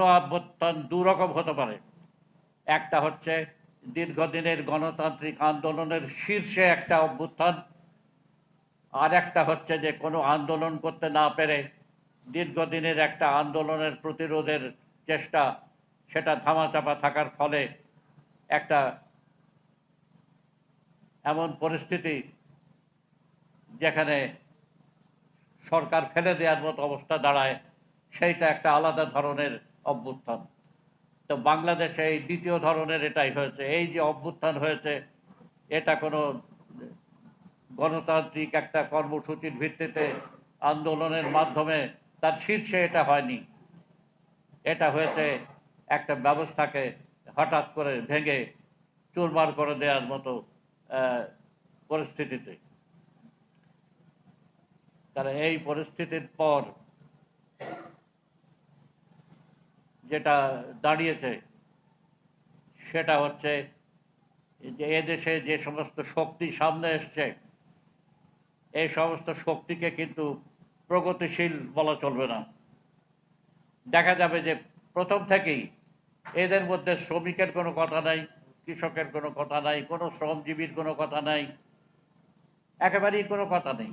অভ্যুত্থান দুরকম হতে পারে। একটা হচ্ছে দীর্ঘদিনের গণতান্ত্রিক আন্দোলনের শীর্ষে একটা অভ্যুত্থান। আর একটা হচ্ছে যে কোনো আন্দোলন করতে না পেরে দীর্ঘদিনের একটা আন্দোলনের প্রতিরোধের চেষ্টা, সেটা ধামাচাপা থাকার ফলে একটা এমন পরিস্থিতি যেখানে সরকার ফেলে দেওয়ার মতো অবস্থা দাঁড়ায়। সেইটা একটা আলাদা ধরনের অভ্যুত্থান। তো বাংলাদেশে এই দ্বিতীয় ধরনের এটাই হয়েছে। এই যে অভ্যুত্থান হয়েছে, এটা কোনো গণতান্ত্রিক একটা কর্মসূচির ভিত্তিতে আন্দোলনের মাধ্যমে তার শীর্ষে এটা হয়নি। এটা হয়েছে একটা ব্যবস্থাকে হঠাৎ করে ভেঙে চুরমার করে দেওয়ার মতো পরিস্থিতিতে। তারা এই পরিস্থিতির পর যেটা দাঁড়িয়েছে, সেটা হচ্ছে যে এদেশে যে সমস্ত শক্তি সামনে এসছে, এই সমস্ত শক্তিকে কিন্তু প্রগতিশীল বলা চলবে না। দেখা যাবে যে প্রথম থেকেই এদের মধ্যে শ্রমিকের কোনো কথা নাই, কৃষকের কোনো কথা নাই, কোনো শ্রমজীবীর কোনো কথা নাই, একেবারেই কোনো কথা নেই।